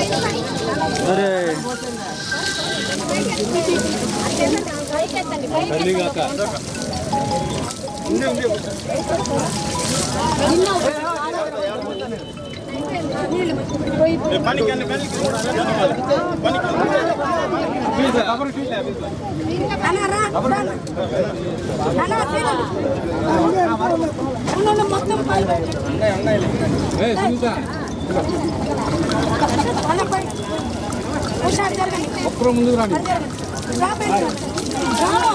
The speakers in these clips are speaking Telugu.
అమ్మా అరే మొత్తం హుషారు జరగండి ఒక్కరు ముందుకు రండి రాబోయే రామో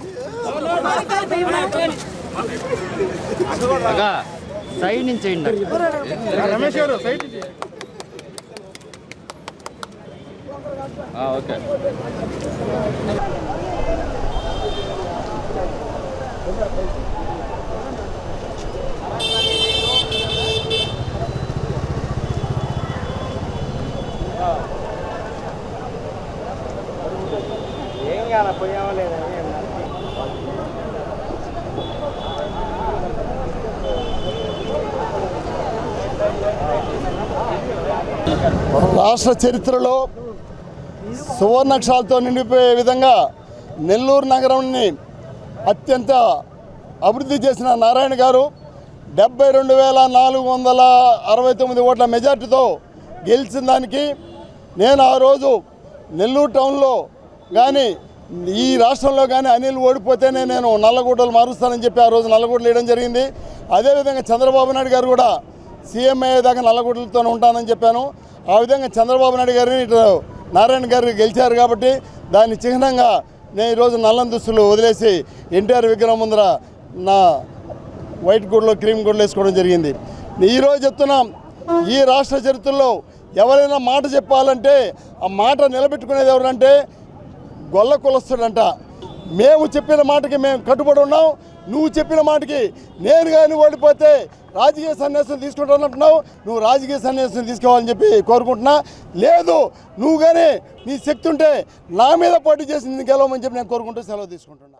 సైడ్ నుంచి సైడ్ అగా సైడ్ నుంచి వేయండి రమేష్ గారు సైడ్ ఓకే రాష్ట్ర చరిత్రలో సువర్ణక్షరాలతో నిండిపోయే విధంగా నెల్లూరు నగరాన్ని అత్యంత అభివృద్ధి చేసిన నారాయణ గారు డెబ్బై రెండు వేల నాలుగు వందల అరవై తొమ్మిది ఓట్ల మెజార్టీతో గెలిచిన దానికి నేను ఆ రోజు నెల్లూరు టౌన్లో కానీ ఈ రాష్ట్రంలో కానీ అనిల్ ఓడిపోతేనే నేను నల్లగూడలు మారుస్తానని చెప్పి ఆ రోజు నల్లగూడలు వేయడం జరిగింది. అదేవిధంగా చంద్రబాబు నాయుడు గారు కూడా సీఎం అయ్యేదాకా నల్లగొడ్డలతో ఉంటానని చెప్పాను. ఆ విధంగా చంద్రబాబు నాయుడు గారిని ఇటు నారాయణ గారు గెలిచారు కాబట్టి దాని చిహ్నంగా నేను ఈరోజు నల్లని దుస్తులు వదిలేసి ఎన్టీఆర్ విగ్రహం ముందర నా వైట్ గుడ్లో క్రీమ్ గుడ్లు వేసుకోవడం జరిగింది. ఈరోజు చెప్తున్నాం ఈ రాష్ట్ర చరిత్రలో ఎవరైనా మాట చెప్పాలంటే ఆ మాట నిలబెట్టుకునేది ఎవరంటే గొల్ల కులస్తుడంట. మేము చెప్పిన మాటకి మేము కట్టుబడి ఉన్నాం నువ్వు చెప్పిన మాటకి నేను కానీ ఓడిపోతే రాజకీయ సన్యాసం తీసుకుంటానంటున్నావు నువ్వు రాజకీయ సన్యాసం తీసుకోవాలని చెప్పి కోరుకుంటున్నా. లేదు నువ్వు కానీ నీ శక్తి ఉంటే నా మీద పోటీ చేసి గెలవమని చెప్పి నేను కోరుకుంటూ సెలవు తీసుకుంటున్నా.